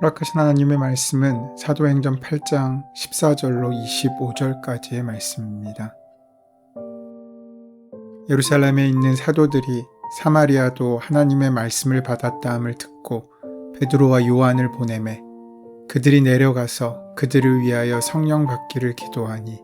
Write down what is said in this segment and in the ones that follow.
허락하신 하나님의 말씀은 사도행전 8장 14절로 25절까지의 말씀입니다. 예루살렘에 있는 사도들이 사마리아도 하나님의 말씀을 받았다함을 듣고 베드로와 요한을 보내매 그들이 내려가서 그들을 위하여 성령 받기를 기도하니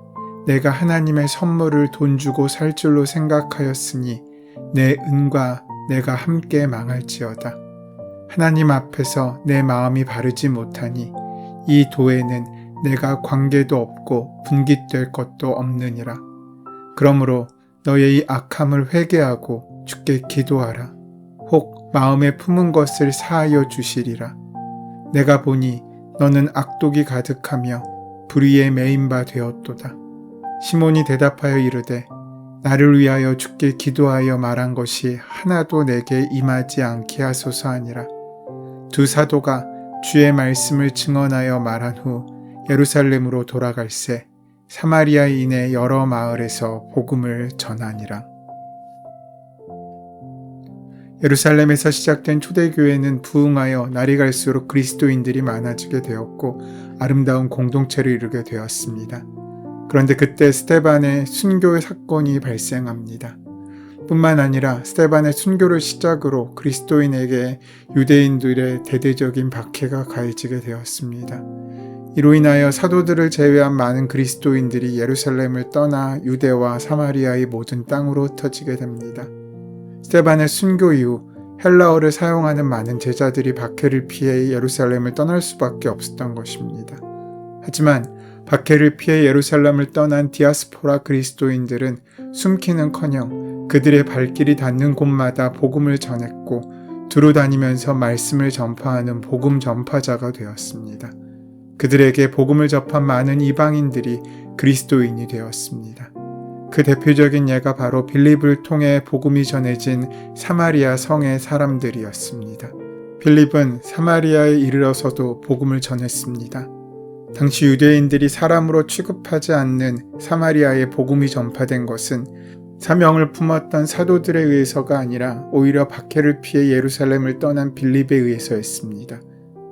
내가 하나님의 선물을 돈 주고 살 줄로 생각하였으니 내 은과 내가 함께 망할지어다. 하나님 앞에서 내 마음이 바르지 못하니 이 도에는 내가 관계도 없고 분깃될 것도 없느니라. 그러므로 너의 이 악함을 회개하고 주께 기도하라. 혹 마음에 품은 것을 사하여 주시리라. 내가 보니 너는 악독이 가득하며 불의에 매인 바 되었도다. 시몬이 대답하여 이르되 나를 위하여 주께 기도하여 말한 것이 하나도 내게 임하지 않게 하소서 하니라. 두 사도가 주의 말씀을 증언하여 말한 후 예루살렘으로 돌아갈새 사마리아인의 여러 마을에서 복음을 전하니라. 예루살렘에서 시작된 초대교회는 부흥하여 날이 갈수록 그리스도인들이 많아지게 되었고 아름다운 공동체를 이루게 되었습니다. 그런데 그때 스테반의 순교의 사건이 발생합니다. 뿐만 아니라 스테반의 순교를 시작으로 그리스도인에게 유대인들의 대대적인 박해가 가해지게 되었습니다. 이로 인하여 사도들을 제외한 많은 그리스도인들이 예루살렘을 떠나 유대와 사마리아의 모든 땅으로 흩어지게 됩니다. 스테반의 순교 이후 헬라어를 사용하는 많은 제자들이 박해를 피해 예루살렘을 떠날 수밖에 없었던 것입니다. 하지만 박해를 피해 예루살렘을 떠난 디아스포라 그리스도인들은 숨기는커녕 그들의 발길이 닿는 곳마다 복음을 전했고 두루 다니면서 말씀을 전파하는 복음 전파자가 되었습니다. 그들에게 복음을 접한 많은 이방인들이 그리스도인이 되었습니다. 그 대표적인 예가 바로 빌립을 통해 복음이 전해진 사마리아 성의 사람들이었습니다. 빌립은 사마리아에 이르러서도 복음을 전했습니다. 당시 유대인들이 사람으로 취급하지 않는 사마리아에 복음이 전파된 것은 사명을 품었던 사도들에 의해서가 아니라 오히려 박해를 피해 예루살렘을 떠난 빌립에 의해서였습니다.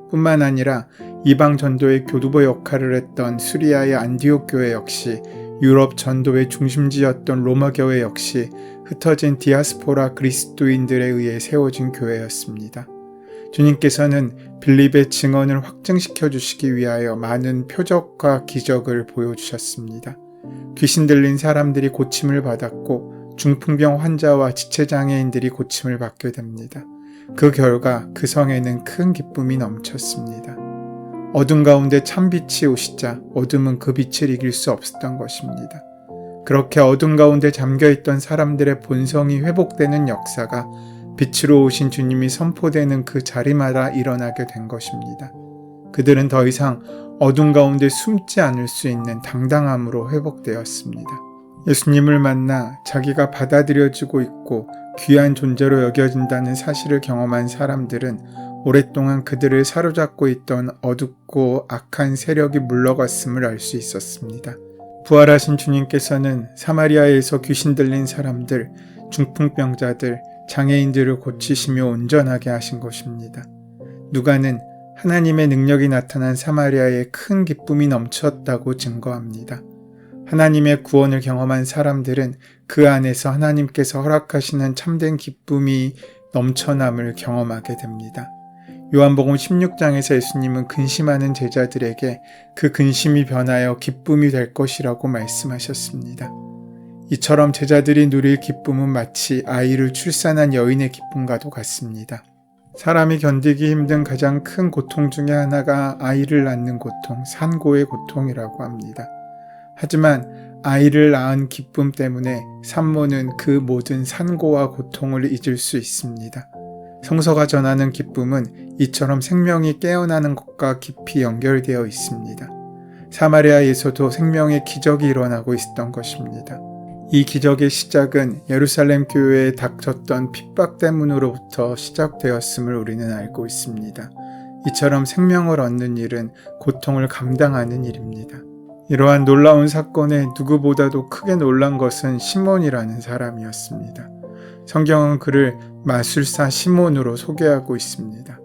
뿐만 아니라 이방 전도의 교두보 역할을 했던 수리아의 안디옥 교회 역시 유럽 전도의 중심지였던 로마 교회 역시 흩어진 디아스포라 그리스도인들에 의해 세워진 교회였습니다. 주님께서는 빌립의 증언을 확증시켜 주시기 위하여 많은 표적과 기적을 보여주셨습니다. 귀신 들린 사람들이 고침을 받았고 중풍병 환자와 지체장애인들이 고침을 받게 됩니다. 그 결과 그 성에는 큰 기쁨이 넘쳤습니다. 어둠 가운데 참빛이 오시자 어둠은 그 빛을 이길 수 없었던 것입니다. 그렇게 어둠 가운데 잠겨있던 사람들의 본성이 회복되는 역사가 빛으로 오신 주님이 선포되는 그 자리마다 일어나게 된 것입니다. 그들은 더 이상 어둠 가운데 숨지 않을 수 있는 당당함으로 회복되었습니다. 예수님을 만나 자기가 받아들여지고 있고 귀한 존재로 여겨진다는 사실을 경험한 사람들은 오랫동안 그들을 사로잡고 있던 어둡고 악한 세력이 물러갔음을 알 수 있었습니다. 부활하신 주님께서는 사마리아에서 귀신 들린 사람들, 중풍병자들, 장애인들을 고치시며 온전하게 하신 것입니다. 누가는 하나님의 능력이 나타난 사마리아에 큰 기쁨이 넘쳤다고 증거합니다. 하나님의 구원을 경험한 사람들은 그 안에서 하나님께서 허락하시는 참된 기쁨이 넘쳐남을 경험하게 됩니다. 요한복음 16장에서 예수님은 근심하는 제자들에게 그 근심이 변하여 기쁨이 될 것이라고 말씀하셨습니다. 이처럼 제자들이 누릴 기쁨은 마치 아이를 출산한 여인의 기쁨과도 같습니다. 사람이 견디기 힘든 가장 큰 고통 중의 하나가 아이를 낳는 고통, 산고의 고통이라고 합니다. 하지만 아이를 낳은 기쁨 때문에 산모는 그 모든 산고와 고통을 잊을 수 있습니다. 성서가 전하는 기쁨은 이처럼 생명이 깨어나는 것과 깊이 연결되어 있습니다. 사마리아에서도 생명의 기적이 일어나고 있었던 것입니다. 이 기적의 시작은 예루살렘 교회에 닥쳤던 핍박 때문으로부터 시작되었음을 우리는 알고 있습니다. 이처럼 생명을 얻는 일은 고통을 감당하는 일입니다. 이러한 놀라운 사건에 누구보다도 크게 놀란 것은 시몬이라는 사람이었습니다. 성경은 그를 마술사 시몬으로 소개하고 있습니다.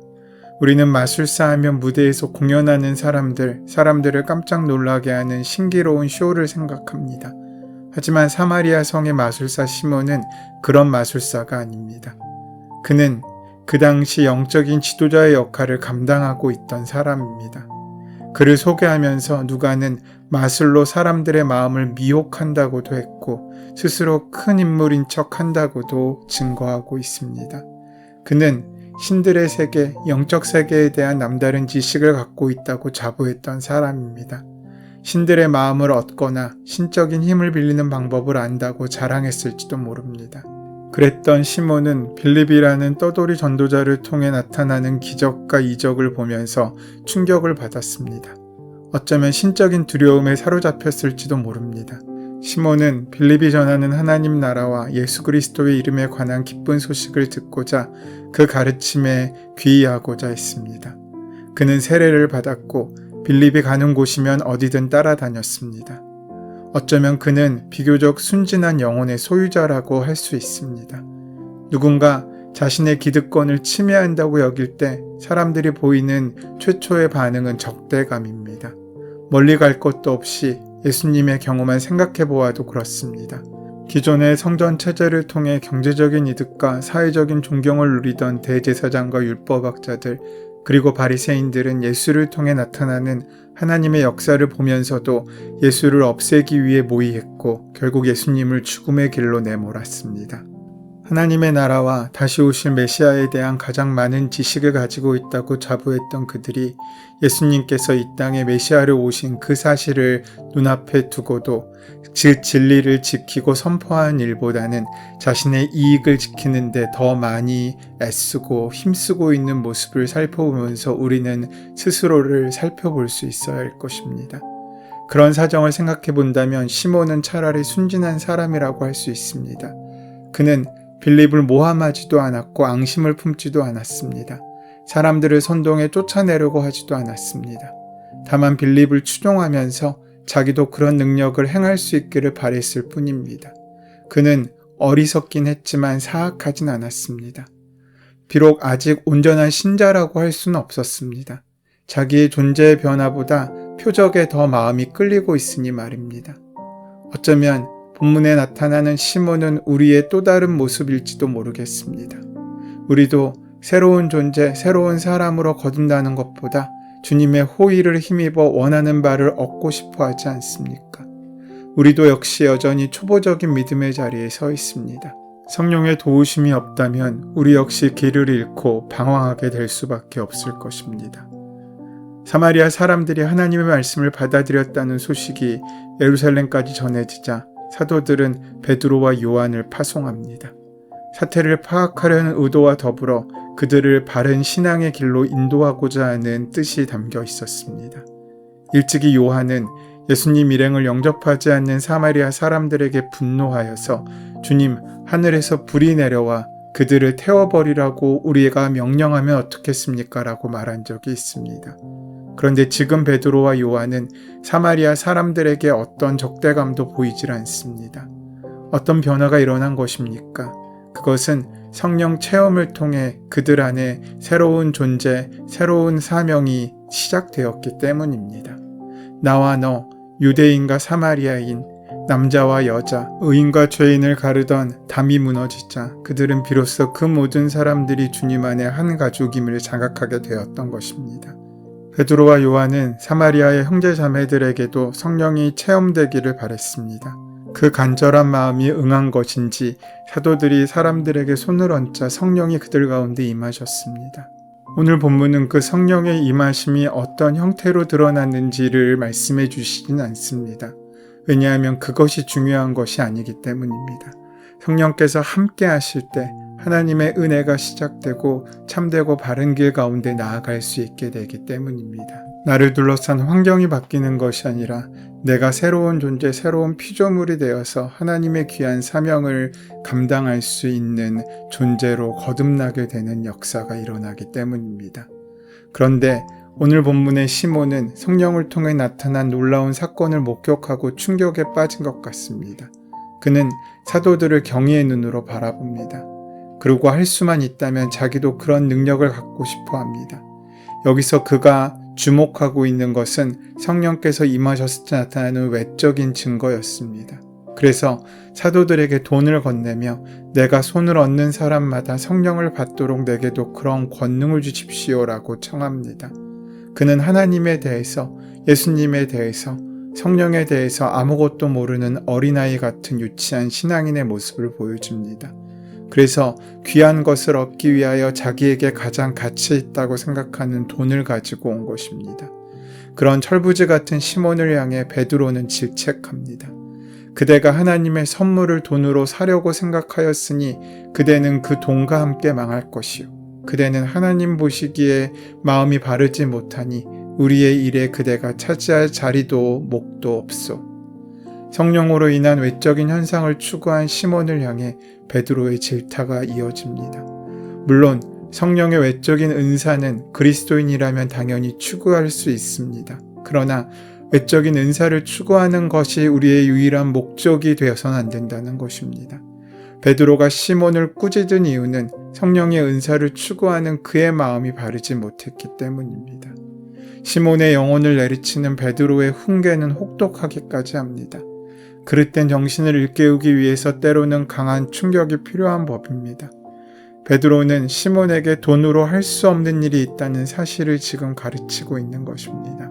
우리는 마술사 하면 무대에서 공연하는 사람들, 사람들을 깜짝 놀라게 하는 신기로운 쇼를 생각합니다. 하지만 사마리아 성의 마술사 시몬은 그런 마술사가 아닙니다. 그는 그 당시 영적인 지도자의 역할을 감당하고 있던 사람입니다. 그를 소개하면서 누가는 마술로 사람들의 마음을 미혹한다고도 했고 스스로 큰 인물인 척 한다고도 증거하고 있습니다. 그는 신들의 세계, 영적 세계에 대한 남다른 지식을 갖고 있다고 자부했던 사람입니다. 신들의 마음을 얻거나 신적인 힘을 빌리는 방법을 안다고 자랑했을지도 모릅니다. 그랬던 시몬은 빌립이라는 떠돌이 전도자를 통해 나타나는 기적과 이적을 보면서 충격을 받았습니다. 어쩌면 신적인 두려움에 사로잡혔을지도 모릅니다. 시몬은 빌립이 전하는 하나님 나라와 예수 그리스도의 이름에 관한 기쁜 소식을 듣고자 그 가르침에 귀의하고자 했습니다. 그는 세례를 받았고 빌립이 가는 곳이면 어디든 따라다녔습니다. 어쩌면 그는 비교적 순진한 영혼의 소유자라고 할 수 있습니다. 누군가 자신의 기득권을 침해한다고 여길 때 사람들이 보이는 최초의 반응은 적대감입니다. 멀리 갈 것도 없이 예수님의 경우만 생각해 보아도 그렇습니다. 기존의 성전 체제를 통해 경제적인 이득과 사회적인 존경을 누리던 대제사장과 율법학자들 그리고 바리새인들은 예수를 통해 나타나는 하나님의 역사를 보면서도 예수를 없애기 위해 모의했고 결국 예수님을 죽음의 길로 내몰았습니다. 하나님의 나라와 다시 오실 메시아에 대한 가장 많은 지식을 가지고 있다고 자부했던 그들이 예수님께서 이 땅에 메시아를 오신 그 사실을 눈앞에 두고도 즉 진리를 지키고 선포하는 일보다는 자신의 이익을 지키는데 더 많이 애쓰고 힘쓰고 있는 모습을 살펴보면서 우리는 스스로를 살펴볼 수 있어야 할 것입니다. 그런 사정을 생각해 본다면 시몬은 차라리 순진한 사람이라고 할 수 있습니다. 그는 빌립을 모함하지도 않았고 앙심을 품지도 않았습니다. 사람들을 선동에 쫓아내려고 하지도 않았습니다. 다만 빌립을 추종하면서 자기도 그런 능력을 행할 수 있기를 바랬을 뿐입니다. 그는 어리석긴 했지만 사악하진 않았습니다. 비록 아직 온전한 신자라고 할 수는 없었습니다. 자기의 존재의 변화보다 표적에 더 마음이 끌리고 있으니 말입니다. 어쩌면 본문에 나타나는 시몬은 우리의 또 다른 모습일지도 모르겠습니다. 우리도 새로운 존재, 새로운 사람으로 거듭나는 것보다 주님의 호의를 힘입어 원하는 바를 얻고 싶어 하지 않습니까? 우리도 역시 여전히 초보적인 믿음의 자리에 서 있습니다. 성령의 도우심이 없다면 우리 역시 길을 잃고 방황하게 될 수밖에 없을 것입니다. 사마리아 사람들이 하나님의 말씀을 받아들였다는 소식이 예루살렘까지 전해지자 사도들은 베드로와 요한을 파송합니다. 사태를 파악하려는 의도와 더불어 그들을 바른 신앙의 길로 인도하고자 하는 뜻이 담겨 있었습니다. 일찍이 요한은 예수님 일행을 영접하지 않는 사마리아 사람들에게 분노하여서 주님 하늘에서 불이 내려와 그들을 태워버리라고 우리가 명령하면 어떻겠습니까? 라고 말한 적이 있습니다. 그런데 지금 베드로와 요한은 사마리아 사람들에게 어떤 적대감도 보이질 않습니다. 어떤 변화가 일어난 것입니까? 그것은 성령 체험을 통해 그들 안에 새로운 존재, 새로운 사명이 시작되었기 때문입니다. 나와 너, 유대인과 사마리아인, 남자와 여자, 의인과 죄인을 가르던 담이 무너지자 그들은 비로소 그 모든 사람들이 주님 안에 한 가족임을 자각하게 되었던 것입니다. 베드로와 요한은 사마리아의 형제 자매들에게도 성령이 체험되기를 바랬습니다. 그 간절한 마음이 응한 것인지 사도들이 사람들에게 손을 얹자 성령이 그들 가운데 임하셨습니다. 오늘 본문은 그 성령의 임하심이 어떤 형태로 드러났는지를 말씀해 주시진 않습니다. 왜냐하면 그것이 중요한 것이 아니기 때문입니다. 성령께서 함께 하실 때 하나님의 은혜가 시작되고 참되고 바른 길 가운데 나아갈 수 있게 되기 때문입니다. 나를 둘러싼 환경이 바뀌는 것이 아니라 내가 새로운 존재, 새로운 피조물이 되어서 하나님의 귀한 사명을 감당할 수 있는 존재로 거듭나게 되는 역사가 일어나기 때문입니다. 그런데 오늘 본문의 시몬은 성령을 통해 나타난 놀라운 사건을 목격하고 충격에 빠진 것 같습니다. 그는 사도들을 경의의 눈으로 바라봅니다. 그리고 할 수만 있다면 자기도 그런 능력을 갖고 싶어 합니다. 여기서 그가 주목하고 있는 것은 성령께서 임하셨을 때 나타나는 외적인 증거였습니다. 그래서 사도들에게 돈을 건네며 내가 손을 얻는 사람마다 성령을 받도록 내게도 그런 권능을 주십시오라고 청합니다. 그는 하나님에 대해서 예수님에 대해서 성령에 대해서 아무것도 모르는 어린아이 같은 유치한 신앙인의 모습을 보여줍니다. 그래서 귀한 것을 얻기 위하여 자기에게 가장 가치 있다고 생각하는 돈을 가지고 온 것입니다. 그런 철부지 같은 시몬을 향해 베드로는 질책합니다. 그대가 하나님의 선물을 돈으로 사려고 생각하였으니 그대는 그 돈과 함께 망할 것이요. 그대는 하나님 보시기에 마음이 바르지 못하니 우리의 일에 그대가 차지할 자리도 목도 없소. 성령으로 인한 외적인 현상을 추구한 시몬을 향해 베드로의 질타가 이어집니다. 물론 성령의 외적인 은사는 그리스도인이라면 당연히 추구할 수 있습니다. 그러나 외적인 은사를 추구하는 것이 우리의 유일한 목적이 되어서는 안 된다는 것입니다. 베드로가 시몬을 꾸짖은 이유는 성령의 은사를 추구하는 그의 마음이 바르지 못했기 때문입니다. 시몬의 영혼을 내리치는 베드로의 훈계는 혹독하기까지 합니다. 그릇된 정신을 일깨우기 위해서 때로는 강한 충격이 필요한 법입니다. 베드로는 시몬에게 돈으로 할 수 없는 일이 있다는 사실을 지금 가르치고 있는 것입니다.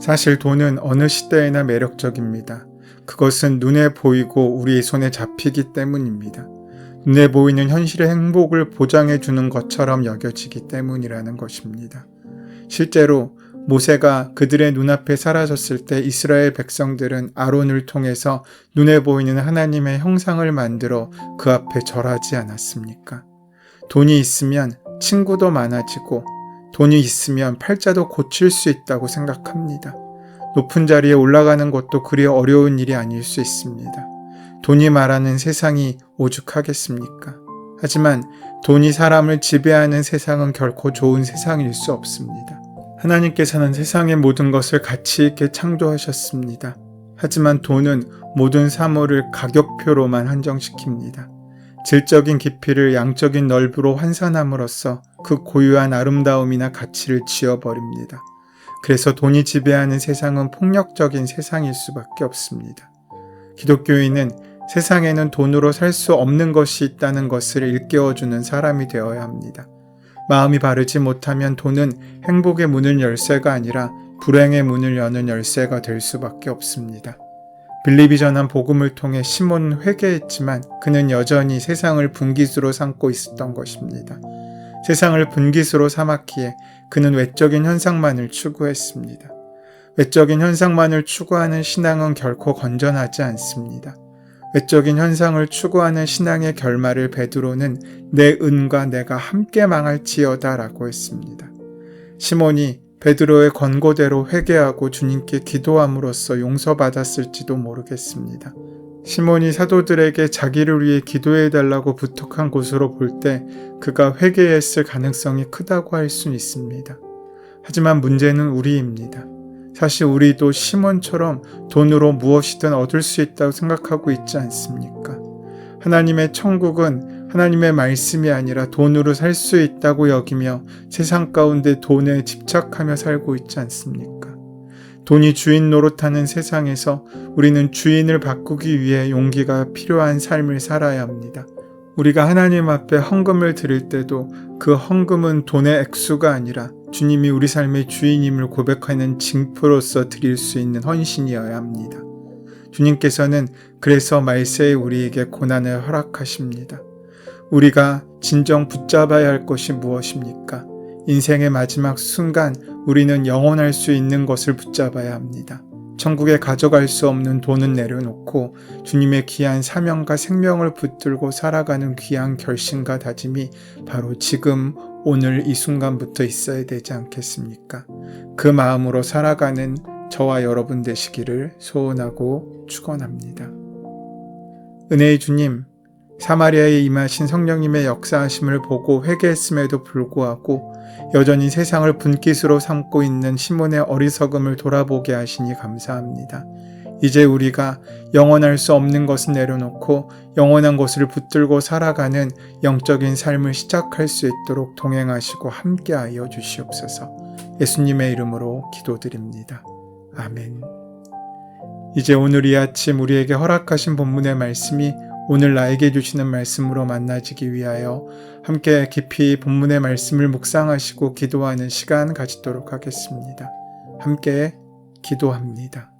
사실 돈은 어느 시대에나 매력적입니다. 그것은 눈에 보이고 우리 손에 잡히기 때문입니다. 눈에 보이는 현실의 행복을 보장해 주는 것처럼 여겨지기 때문이라는 것입니다. 실제로 모세가 그들의 눈앞에 사라졌을 때 이스라엘 백성들은 아론을 통해서 눈에 보이는 하나님의 형상을 만들어 그 앞에 절하지 않았습니까? 돈이 있으면 친구도 많아지고 돈이 있으면 팔자도 고칠 수 있다고 생각합니다. 높은 자리에 올라가는 것도 그리 어려운 일이 아닐 수 있습니다. 돈이 말하는 세상이 오죽하겠습니까? 하지만 돈이 사람을 지배하는 세상은 결코 좋은 세상일 수 없습니다. 하나님께서는 세상의 모든 것을 가치 있게 창조하셨습니다. 하지만 돈은 모든 사물을 가격표로만 한정시킵니다. 질적인 깊이를 양적인 넓이로 환산함으로써 그 고유한 아름다움이나 가치를 지워버립니다. 그래서 돈이 지배하는 세상은 폭력적인 세상일 수밖에 없습니다. 기독교인은 세상에는 돈으로 살 수 없는 것이 있다는 것을 일깨워주는 사람이 되어야 합니다. 마음이 바르지 못하면 돈은 행복의 문을 열쇠가 아니라 불행의 문을 여는 열쇠가 될 수밖에 없습니다. 빌립이 전한 복음을 통해 시몬은 회개했지만 그는 여전히 세상을 분기수로 삼고 있었던 것입니다. 세상을 분기수로 삼았기에 그는 외적인 현상만을 추구했습니다. 외적인 현상만을 추구하는 신앙은 결코 건전하지 않습니다. 외적인 현상을 추구하는 신앙의 결말을 베드로는 내 은과 내가 함께 망할지어다라고 했습니다. 시몬이 베드로의 권고대로 회개하고 주님께 기도함으로써 용서받았을지도 모르겠습니다. 시몬이 사도들에게 자기를 위해 기도해 달라고 부탁한 곳으로 볼 때 그가 회개했을 가능성이 크다고 할 수 있습니다. 하지만 문제는 우리입니다. 사실 우리도 시몬처럼 돈으로 무엇이든 얻을 수 있다고 생각하고 있지 않습니까? 하나님의 천국은 하나님의 말씀이 아니라 돈으로 살 수 있다고 여기며 세상 가운데 돈에 집착하며 살고 있지 않습니까? 돈이 주인 노릇하는 세상에서 우리는 주인을 바꾸기 위해 용기가 필요한 삶을 살아야 합니다. 우리가 하나님 앞에 헌금을 드릴 때도 그 헌금은 돈의 액수가 아니라 주님이 우리 삶의 주인임을 고백하는 징표로서 드릴 수 있는 헌신이어야 합니다. 주님께서는 그래서 말세에 우리에게 고난을 허락하십니다. 우리가 진정 붙잡아야 할 것이 무엇입니까? 인생의 마지막 순간 우리는 영원할 수 있는 것을 붙잡아야 합니다. 천국에 가져갈 수 없는 돈은 내려놓고 주님의 귀한 사명과 생명을 붙들고 살아가는 귀한 결심과 다짐이 바로 지금 오늘 이 순간부터 있어야 되지 않겠습니까? 그 마음으로 살아가는 저와 여러분 되시기를 소원하고 축원합니다. 은혜의 주님, 사마리아에 임하신 성령님의 역사하심을 보고 회개했음에도 불구하고 여전히 세상을 분깃으로 삼고 있는 시몬의 어리석음을 돌아보게 하시니 감사합니다. 이제 우리가 영원할 수 없는 것을 내려놓고 영원한 것을 붙들고 살아가는 영적인 삶을 시작할 수 있도록 동행하시고 함께하여 주시옵소서. 예수님의 이름으로 기도드립니다. 아멘. 이제 오늘 이 아침 우리에게 허락하신 본문의 말씀이 오늘 나에게 주시는 말씀으로 만나지기 위하여 함께 깊이 본문의 말씀을 묵상하시고 기도하는 시간 가지도록 하겠습니다. 함께 기도합니다.